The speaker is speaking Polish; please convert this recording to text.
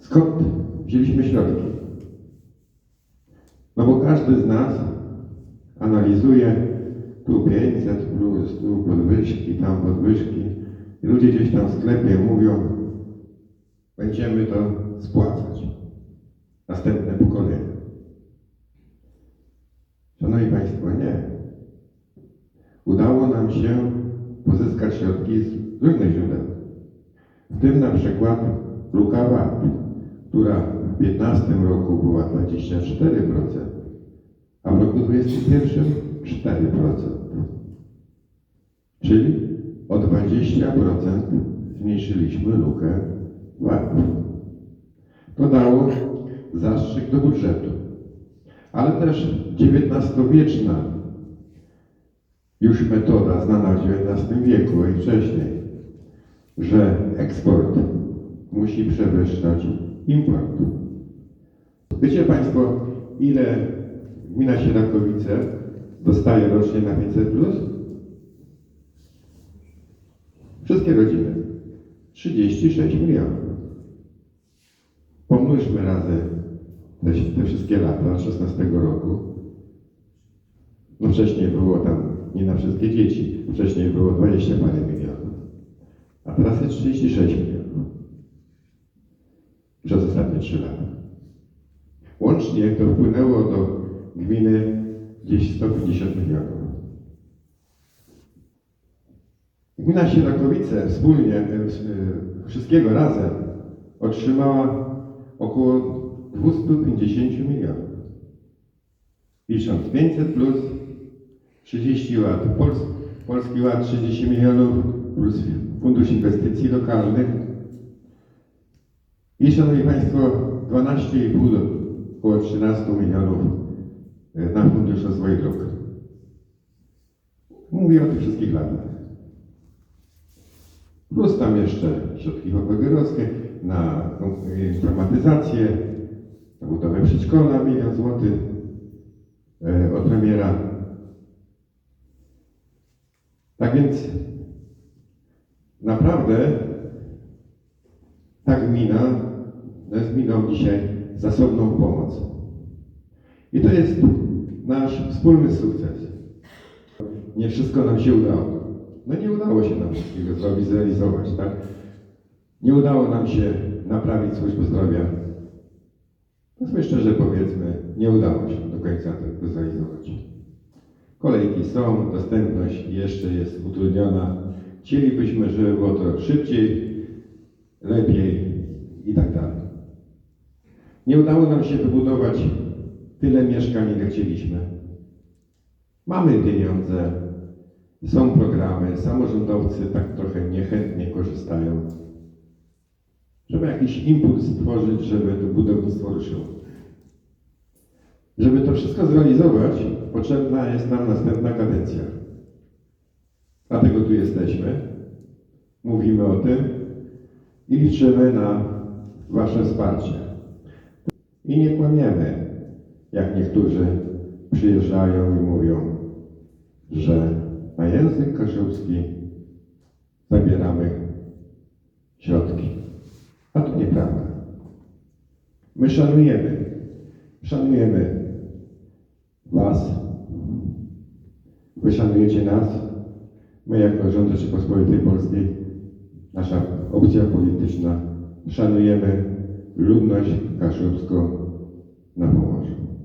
Skąd wzięliśmy środki? No bo każdy z nas analizuje tu 500 plus, tu podwyżki, tam podwyżki. I ludzie gdzieś tam w sklepie mówią, będziemy to spłacać. Następne pokolenia. Szanowni Państwo, nie. Udało nam się pozyskać środki z różnych źródeł. W tym na przykład luka VAT, która w 2015 roku była 24%, a w roku 2021 4%. Czyli o 20% zmniejszyliśmy lukę VAT. To dało zastrzyk do budżetu. Ale też XIX-wieczna już metoda znana w XIX wieku i wcześniej, że eksport musi przewyższać import. Wiecie Państwo, ile gmina Sierakowice dostaje rocznie na 500 plus? Wszystkie rodziny. 36 milionów. Pomnóżmy razy te, te wszystkie lata, 16 roku. No wcześniej było tam nie na wszystkie dzieci. Wcześniej było 20 parę milionów. A teraz jest 36 milionów. Przez ostatnie 3 lata. Łącznie to wpłynęło do gminy gdzieś 150 milionów. Gmina Sierakowice wspólnie, e, e, wszystkiego razem otrzymała około 250 milionów. Licząc 500 plus 30 lat, Pols Polski Ład 30 milionów plus Fundusz Inwestycji Lokalnych i Szanowni Państwo 12,5 do około 13 milionów e, na Fundusz Rozwoju Dróg. Mówię o tych wszystkich latach. Plus tam jeszcze środki hołdogorowskie na informatyzację, na budowę przedszkola milion złotych e, od premiera. Tak więc naprawdę ta gmina gminą dzisiaj zasobną pomoc. I to jest nasz wspólny sukces. Nie wszystko nam się udało. No nie udało się nam wszystkiego zrobić, zrealizować, tak? Nie udało nam się naprawić służby zdrowia. No sobie szczerze powiedzmy, nie udało się do końca tego zrealizować. Kolejki są, dostępność jeszcze jest utrudniona. Chcielibyśmy, żeby było to szybciej, lepiej i tak dalej. Nie udało nam się wybudować tyle mieszkań, ile chcieliśmy. Mamy pieniądze, są programy, samorządowcy tak trochę niechętnie korzystają. Żeby jakiś impuls stworzyć, żeby to budownictwo ruszyło. Żeby to wszystko zrealizować, potrzebna jest nam następna kadencja. Dlatego tu jesteśmy, mówimy o tym i liczymy na Wasze wsparcie. I nie kłamiemy, jak niektórzy przyjeżdżają i mówią, że na język kaszubski zabieramy środki. A to nieprawda. My szanujemy, szanujemy Was, Wy szanujecie nas, my jako rząd Rzeczypospolitej Polskiej, nasza opcja polityczna. Szanujemy ludność kaszubsko na Pomorzu.